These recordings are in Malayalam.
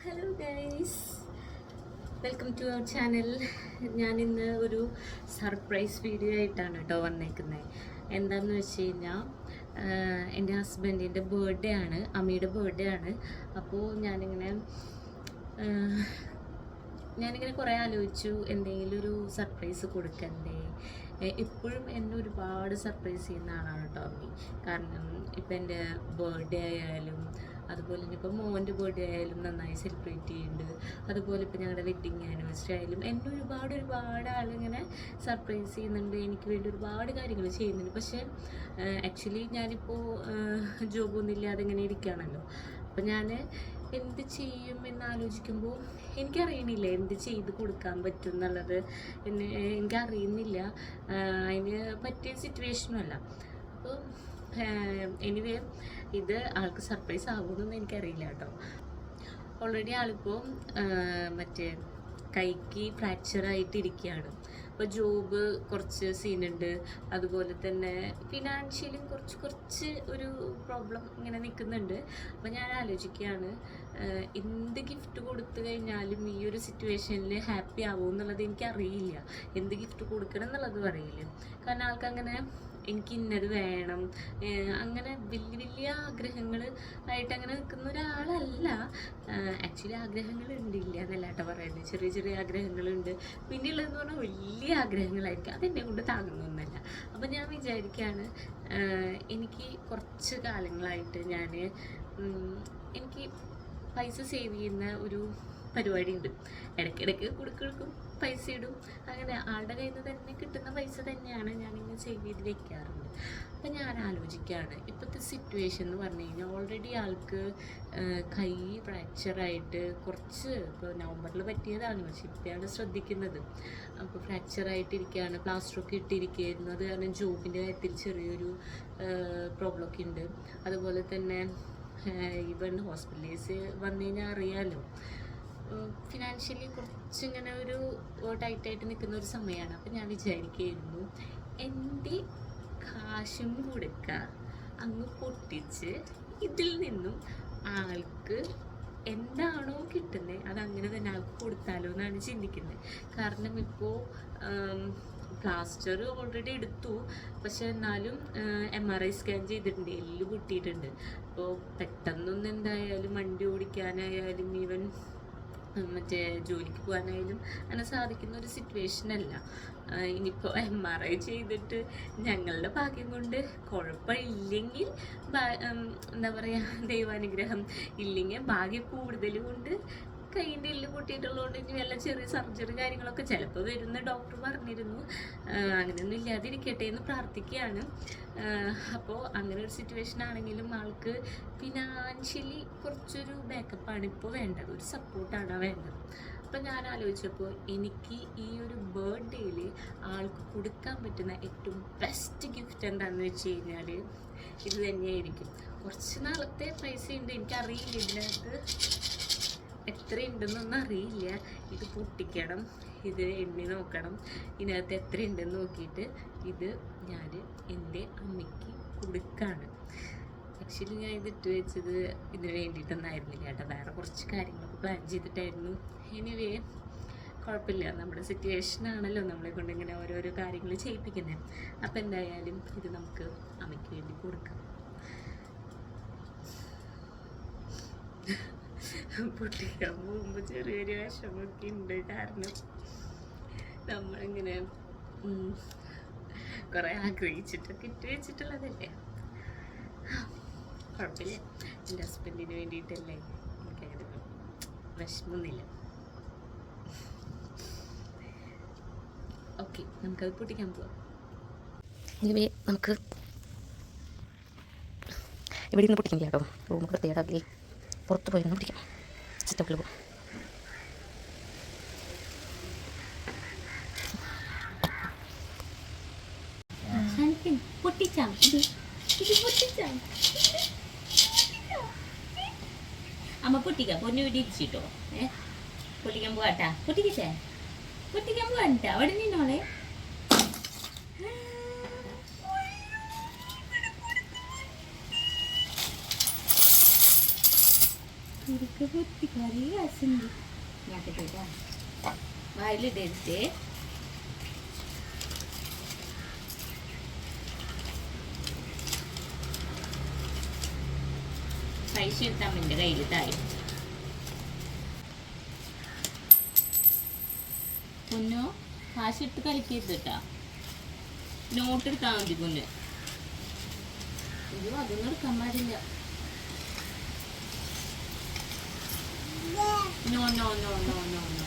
Hello guys welcome to our channel ഞാൻ ഇന്ന് ഒരു സർപ്രൈസ് വീഡിയോ ആയിട്ടാണ് കേട്ടോ വന്നേക്കുന്നത് എന്താന്ന് വെച്ച് കഴിഞ്ഞാൽ എന്റെ ഹസ്ബൻഡിന്റെ ബർത്ത്ഡേ ആണ് അമ്മയുടെ ബർത്ത്ഡേ ആണ്. അപ്പോൾ ഞാനിങ്ങനെ ഞാനിങ്ങനെ കുറേ ആലോചിച്ചു എന്തെങ്കിലും ഒരു സർപ്രൈസ് കൊടുക്കണ്ടേ ഇപ്പോഴും എന്നെ ഒരുപാട് സർപ്രൈസ് ചെയ്യുന്ന ആളാണ് കേട്ടോ കാരണം ഇപ്പം എന്റെ ബർത്ത്ഡേ ആയാലും അതുപോലെ തന്നെ ഇപ്പം മോന്റെ ബർത്ത്ഡേ ആയാലും നന്നായി സെലിബ്രേറ്റ് ചെയ്യുന്നുണ്ട് അതുപോലെ ഇപ്പം ഞങ്ങളുടെ വെഡ്ഡിങ് ആനിവേഴ്സറി ആയാലും എന്നെ ഒരുപാട് ഒരുപാട് ആളിങ്ങനെ സർപ്രൈസ് ചെയ്യുന്നുണ്ട്. എനിക്ക് വേണ്ടി ഒരുപാട് കാര്യങ്ങൾ ചെയ്യുന്നുണ്ട്. പക്ഷേ ആക്ച്വലി ഞാനിപ്പോൾ ജോബൊന്നും ഇല്ലാതെ ഇങ്ങനെ ഇരിക്കുകയാണല്ലോ. അപ്പം ഞാൻ എന്ത് ചെയ്യും എന്ന് ആലോചിക്കുമ്പോൾ എനിക്കറിയണില്ല എന്ത് ചെയ്ത് കൊടുക്കാൻ പറ്റും എന്നുള്ളത്. എന്നെ എനിക്കറിയുന്നില്ല. അതിന് പറ്റിയ സിറ്റുവേഷനും അല്ല. അപ്പോൾ എനിവേ ഇത് ആൾക്ക് സർപ്രൈസ് ആകുമെന്നൊന്നും എനിക്കറിയില്ല കേട്ടോ. ഓൾറെഡി ആളിപ്പോൾ മറ്റേ കൈക്ക് ഫ്രാക്ചർ അപ്പോൾ ജോബ് കുറച്ച് സീനുണ്ട് അതുപോലെ തന്നെ ഫിനാൻഷ്യലും കുറച്ച് കുറച്ച് ഒരു പ്രോബ്ലം ഇങ്ങനെ നിൽക്കുന്നുണ്ട് അപ്പോൾ ഞാൻ ആലോചിക്കുകയാണ്. എന്ത് ഗിഫ്റ്റ് കൊടുത്തു കഴിഞ്ഞാലും ഈ ഒരു സിറ്റുവേഷനിൽ ഹാപ്പി ആവും എന്നുള്ളത് എനിക്കറിയില്ല. എന്ത് ഗിഫ്റ്റ് കൊടുക്കണം എന്നുള്ളതും അറിയില്ല കാരണം ആൾക്കങ്ങനെ എനിക്ക് ഇന്നത് വേണം. അങ്ങനെ വലിയ വലിയ ആഗ്രഹങ്ങൾ ആയിട്ട് അങ്ങനെ നിൽക്കുന്ന ഒരാളല്ല. ആക്ച്വലി ആഗ്രഹങ്ങളുണ്ട്. ഇല്ല എന്നല്ല പറയുന്നത് ചെറിയ ചെറിയ ആഗ്രഹങ്ങളുണ്ട്. പിന്നെയുള്ളതെന്ന് പറഞ്ഞാൽ വലിയ ആഗ്രഹങ്ങളായിരിക്കും. അതെന്നെ കൊണ്ട് താങ്ങുന്നൊന്നുമല്ല അപ്പം ഞാൻ വിചാരിക്കുകയാണ് എനിക്ക് കുറച്ച് കാലങ്ങളായിട്ട് ഞാൻ പൈസ സേവ് ചെയ്യുന്ന ഒരു പരിപാടി ഉണ്ട് ഇടയ്ക്കിടയ്ക്ക് കുടുക്കെടുക്കും പൈസ ഇടും. അങ്ങനെ ആളുടെ കയ്യിൽ നിന്ന് തന്നെ കിട്ടുന്ന പൈസ തന്നെയാണ് ഞാനിങ്ങനെ സേവ് ചെയ്ത് വെക്കാറുണ്ട് അപ്പം ഞാൻ ആലോചിക്കുകയാണ് ഇപ്പോഴത്തെ സിറ്റുവേഷൻ എന്ന് പറഞ്ഞു കഴിഞ്ഞാൽ ഓൾറെഡി ആൾക്ക് കൈ ഫ്രാക്ചറായിട്ട് കുറച്ച് ഇപ്പോൾ നവംബറിൽ പറ്റിയതാണ്. പക്ഷെ ഇപ്പോഴാണ് ശ്രദ്ധിക്കുന്നത്. അപ്പോൾ ഫ്രാക്ചറായിട്ടിരിക്കുകയാണ് പ്ലാസ്റ്ററൊക്കെ ഇട്ടിരിക്കുന്നത് കാരണം ജോബിന്റെ കാര്യത്തിൽ ചെറിയൊരു പ്രോബ്ലം ഒക്കെ ഉണ്ട്. അതുപോലെ തന്നെ ഈവൻ ഹോസ്പിറ്റലിൽ വന്നു കഴിഞ്ഞാൽ അറിയാമല്ലോ ഫിനാൻഷ്യലി കുറച്ച് ഇങ്ങനെ ഒരു ടൈറ്റായിട്ട് നിൽക്കുന്ന ഒരു സമയമാണ്. അപ്പം ഞാൻ വിചാരിക്കുകയായിരുന്നു എന്റെ കാശും കൊടുക്ക. അങ്ങ് പൊട്ടിച്ച് ഇതിൽ നിന്നും ആൾക്ക് എന്താണോ കിട്ടുന്നത് അത് അങ്ങനെ തന്നെ ആൾക്ക് കൊടുത്താലോ എന്നാണ് ചിന്തിക്കുന്നത്. കാരണം ഇപ്പോൾ പ്ലാസ്റ്റർ ഓൾറെഡി എടുത്തു. പക്ഷെ എന്നാലും എം ആർ ഐ സ്കാൻ ചെയ്തിട്ടുണ്ട്. എല്ല് പൊട്ടിയിട്ടുണ്ട്. അപ്പോൾ പെട്ടെന്നൊന്നും എന്തായാലും വണ്ടി ഓടിക്കാനായാലും ഈവൻ മറ്റേ ജോലിക്ക് പോകാനായാലും അങ്ങനെ സാധിക്കുന്ന ഒരു സിറ്റുവേഷൻ അല്ല. ഇനിയിപ്പോൾ എം ആർ ഐ ചെയ്തിട്ട് ഞങ്ങളുടെ ഭാഗ്യം കൊണ്ട് കുഴപ്പമില്ലെങ്കിൽ എന്താ പറയുക ദൈവാനുഗ്രഹം. ഇല്ലെങ്കിൽ ഭാഗ്യം കൂടുതൽ കൊണ്ട് കൈയിന്റെ എല്ല് പൊട്ടിയിട്ടുള്ളതുകൊണ്ട് ഇനി വല്ല ചെറിയ സർജറി കാര്യങ്ങളൊക്കെ ചിലപ്പോൾ വരുന്ന ഡോക്ടർ പറഞ്ഞിരുന്നു. അങ്ങനെയൊന്നും ഇല്ലാതിരിക്കട്ടെ എന്ന് പ്രാർത്ഥിക്കുകയാണ്. അപ്പോൾ അങ്ങനെ ഒരു സിറ്റുവേഷൻ ആണെങ്കിലും ആൾക്ക് ഫിനാൻഷ്യലി കുറച്ചൊരു ബാക്കപ്പാണ് ഇപ്പോൾ വേണ്ടത്. ഒരു സപ്പോർട്ടാണ് വേണ്ടത്. അപ്പം ഞാൻ ആലോചിച്ചപ്പോൾ എനിക്ക് ഈ ഒരു ബർത്ത്ഡേയിൽ ആൾക്ക് കൊടുക്കാൻ പറ്റുന്ന ഏറ്റവും ബെസ്റ്റ് ഗിഫ്റ്റ് എന്താണെന്ന് വെച്ച് കഴിഞ്ഞാൽ ഇത് തന്നെയായിരിക്കും. കുറച്ച് നാളത്തെ പൈസ ഉണ്ട് എനിക്കറിയില്ല ഇതിനകത്ത്. എത്ര ഉണ്ടെന്നൊന്നും അറിയില്ല. ഇത് പൊട്ടിക്കണം ഇത് എണ്ണി നോക്കണം. ഇതിനകത്ത് എത്ര ഉണ്ടെന്ന് നോക്കിയിട്ട് ഇത് ഞാൻ എന്റെ അമ്മയ്ക്ക് കൊടുക്കാണ്. ആക്ച്വലി ഞാൻ ഇത് ഇട്ട് വെച്ചത് ഇതിന് വേണ്ടിയിട്ടൊന്നായിരുന്നില്ല കേട്ടോ. വേറെ കുറച്ച് കാര്യങ്ങളൊക്കെ പ്ലാൻ ചെയ്തിട്ടായിരുന്നു. എനിവേ കുഴപ്പമില്ല. നമ്മുടെ സിറ്റുവേഷൻ ആണല്ലോ നമ്മളെ കൊണ്ട് ഇങ്ങനെ ഓരോരോ കാര്യങ്ങൾ ചെയ്യിപ്പിക്കുന്നത് അപ്പം എന്തായാലും ഇത് നമുക്ക് അമ്മയ്ക്ക് വേണ്ടി കൊടുക്കാം. പൊട്ടിക്കാൻ പോകുമ്പോൾ ചെറിയൊരു വിഷമൊക്കെ ഉണ്ട്. കാരണം നമ്മളിങ്ങനെ കുറെ ആഗ്രഹിച്ചിട്ടൊക്കെ ഇട്ട് വെച്ചിട്ടുള്ളതല്ലേ? കുഴപ്പമില്ല എന്റെ ഹസ്ബൻഡിന് വേണ്ടിയിട്ടല്ലേ എനിക്കങ്ങനെ വിഷമമൊന്നുമില്ല ഓക്കെ നമുക്കത് പൊട്ടിക്കാൻ പോവാം. ഇനി നമുക്ക് ഇവിടെ നിന്ന് പൊട്ടിക്കില്ല കേട്ടോ. റൂമൊക്കെ തേടാക്കി പുറത്ത് പോയി ഒന്ന് പിടിക്കാം സിറ്റപ്പിൽ പോകും പൊട്ടിച്ചാം. ഇത് പൊട്ടിച്ചാം. അമ്മ പൊട്ടിക്കാം പൊന്നു വീട്ടിൽ ഇരിച്ചിട്ടോ ഏ? പൊട്ടിക്കാൻ പോവാട്ടാ. പൊട്ടിക്കട്ടെ? പൊട്ടിക്കാൻ പോവാട്ടാ അവിടെ നിന്നോളെ ഇതൊക്കെ പൊത്തി കറി കാശുണ്ട് ഞാൻ കേട്ടാ വായിലിടരുതേ. പൈസ എടുത്താൽ എന്റെ കയ്യിൽ തായി പൊന്നോ കാശ് ഇട്ട് കളിക്കരുത് കേട്ടാ നോട്ട് എടുത്താൽ മതി പൊന്ന്. അയ്യോ അതൊന്നും എടുക്കാൻ പാടില്ല. No no, no, no, no, no.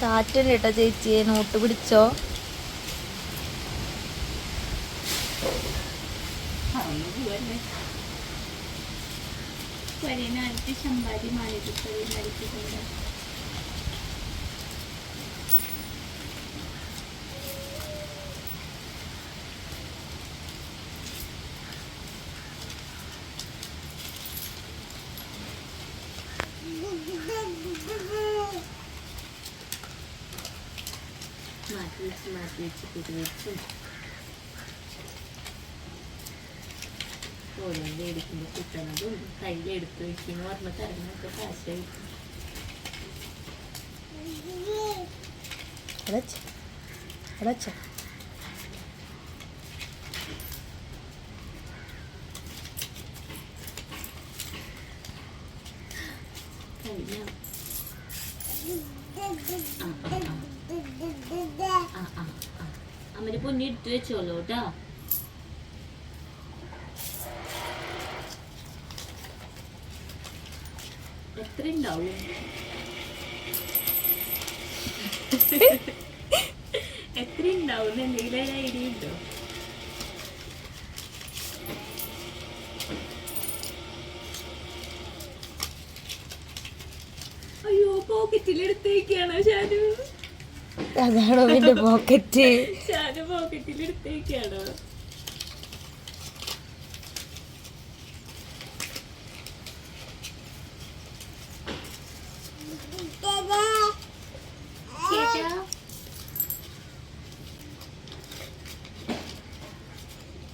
കാറ്റുണ്ട് കേട്ടോ ചേച്ചി. നോട്ട് പിടിച്ചോ? 巻き1巻き1切り1そうだね、レールに切ったのどんどん対レールと一緒に終わったらなんか、しゃいはい、चलो വെച്ചോളൂ കേട്ടോ എത്ര ഉണ്ടാവും എത്ര ഉണ്ടാവും എന്തെങ്കിലും ഒരു ഐഡിയ അയ്യോ പോക്കറ്റിൽ ഷാനു അതാണോ എന്റെ പോക്കറ്റ്. ഷാനു പോക്കറ്റിൽ എടുത്തേക്കാണോ. ചേട്ടാ.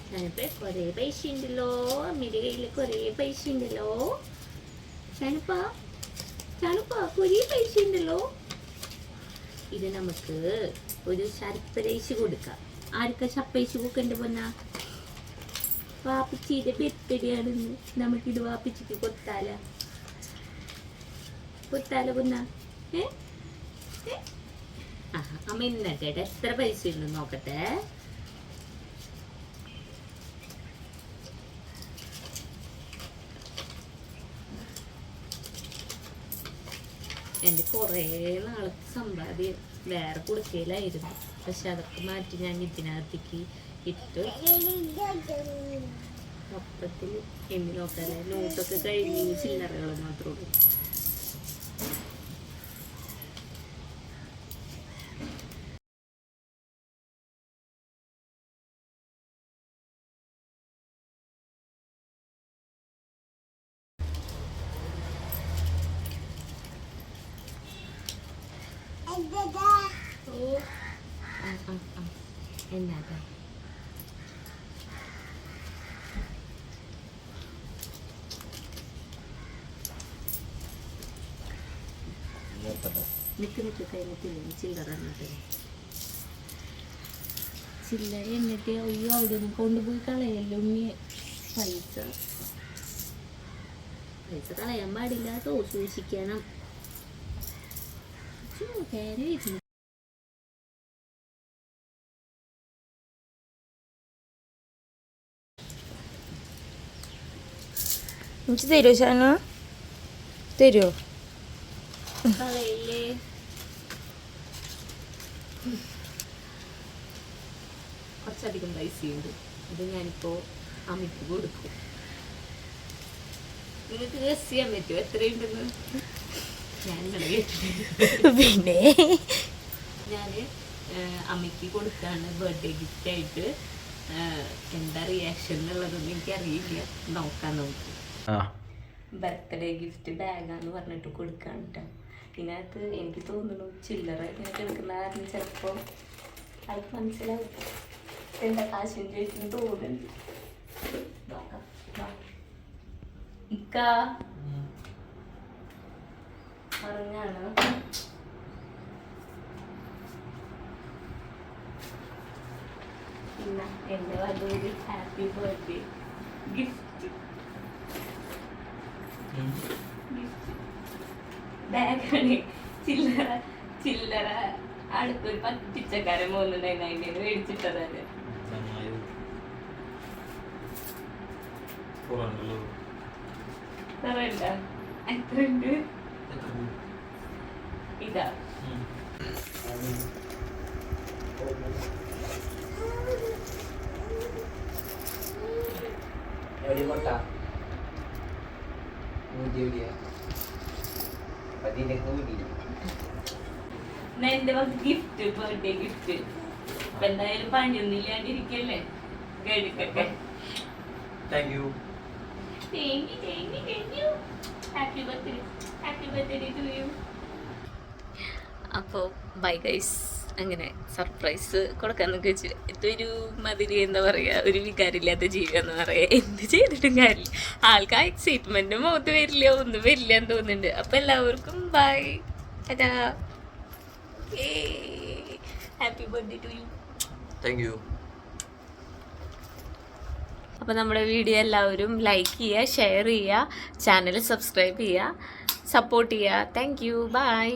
ഷാനുപ്പേ കുറേ പൈസ ഉണ്ടല്ലോ. അമ്മയുടെ കയ്യിൽ കുറേ പൈസ ഉണ്ടല്ലോ. ഷാനുപ്പ ഷാനുപ്പ കുറേ പൈസ ഉണ്ടല്ലോ. ഇത് നമുക്ക് ഒരു ശർപ്പരേശ് കൊടുക്കാം. ആർക്കാ ശപ്പേശ് കൊടുക്കണ്ട പോന്ന? വാപ്പിച്ചിയുടെ ബർത്ത്ഡേ ആണെന്ന് നമുക്കിത് വാപ്പിച്ചിക്ക് കൊത്താല കൊത്താല പൊന്ന? ഏ? അമ്മ ഇന്നട്ടെ എത്ര പൈസ ഉണ്ടെന്ന് നോക്കട്ടെ? എന്റെ കുറേ നാളത്തെ സമ്പാദ്യം വേറെ കൊടുക്കലായിരുന്നു. പക്ഷെ അതൊക്കെ മാറ്റി ഞാൻ ഇതിനകത്തേക്ക് ഇട്ടു മൊത്തത്തിൽ എണ്ണി നോക്കാൻ നോട്ടൊക്കെ കഴിഞ്ഞ് ചില്ലറകൾ മാത്രമേ ഉള്ളൂ ഓ ആ ആ ആ എന്നാ നിക്ക് നിക്ക് കഴിഞ്ഞിട്ടില്ല ചില്ലറ എന്നിട്ട് ചില്ലറ എന്നിട്ട് അയ്യോ അവിടെ നിന്ന് കൊണ്ടുപോയി കളയല്ലോ ഉമ്മി പൈസ. പൈസ കളയാൻ പാടില്ല സൂക്ഷിക്കണം. കയറി വരുന്നു എനിക്ക് തരുമോ ഷാനു തരുമോ കുറച്ചധികം പൈസയുണ്ട് അത് ഞാനിപ്പോൾ അമ്മയ്ക്ക് കൊടുക്കും. നിങ്ങൾക്ക് ഗസ് ചെയ്യാൻ പറ്റുമോ? എത്രയുണ്ടെന്ന്? പിന്നെ? ഞാൻ അമ്മയ്ക്ക് കൊടുക്കാണ് ബർത്ത്ഡേ ഗിഫ്റ്റ് ആയിട്ട്. എന്താ റിയാക്ഷൻ എന്നുള്ളതൊന്നും എനിക്കറിയില്ല. നോക്കാൻ നമുക്ക്. ബർത്ത്ഡേ ഗിഫ്റ്റ് ബാഗാന്ന് പറഞ്ഞിട്ട് കൊടുക്കാൻ കേട്ടോ ഇതിനകത്ത് എനിക്ക് തോന്നുന്നു ചില്ലറ ഇതിനകത്ത് എടുക്കുന്ന കാരണം ചിലപ്പോൾ അത് മനസ്സിലാവും. എന്താ കാശും ചോദിക്കുന്നു തോന്നുന്നുണ്ട് പറഞ്ഞാണ് പിന്നെ എന്റെ വലിയ ഹാപ്പി ബർത്ത്ഡേ ഗിഫ്റ്റ്. ബാഗാണ് ചില്ലറ ചില്ലറ അടുത്തൊരു പത്ത് പിച്ചക്കാരൻ പോകുന്നുണ്ടായിരുന്നു അതിന്റെ മേടിച്ചിട്ടതാണ് ഇതാ. എവിടെ കൊട്ട എന്റെ വക ഗിഫ്റ്റ് ബർത്ത്ഡേ ഗിഫ്റ്റ് ഇപ്പൊ എന്തായാലും പണിയൊന്നും ഇല്ലാണ്ടിരിക്കല്ലേ? എടുക്കട്ടെ thank you thank you thank you thank you happy birthday happy birthday to you അപ്പോൾ ബൈ ഗൈസ് അങ്ങനെ സർപ്രൈസ് കൊടുക്കാന്നൊക്കെ വെച്ച്. ഇതൊരു മതിരി എന്താ പറയുക ഒരു വികാരമില്ലാത്ത ജീവിതം എന്ന് പറയാ. എന്ത് ചെയ്തിട്ടും കാര്യമില്ല. ആൾക്ക് ആ എക്സൈറ്റ്മെന്റ് മുഖത്ത് വരില്ല ഒന്നും വരില്ല എന്ന് തോന്നുന്നുണ്ട്. അപ്പം എല്ലാവർക്കും ബൈ അതാ happy birthday to you thank you അപ്പോൾ നമ്മുടെ വീഡിയോ എല്ലാവരും ലൈക്ക് ചെയ്യുക ഷെയർ ചെയ്യുക ചാനൽ സബ്സ്ക്രൈബ് ചെയ്യുക സപ്പോർട്ട് ചെയ്യുക. Thank you bye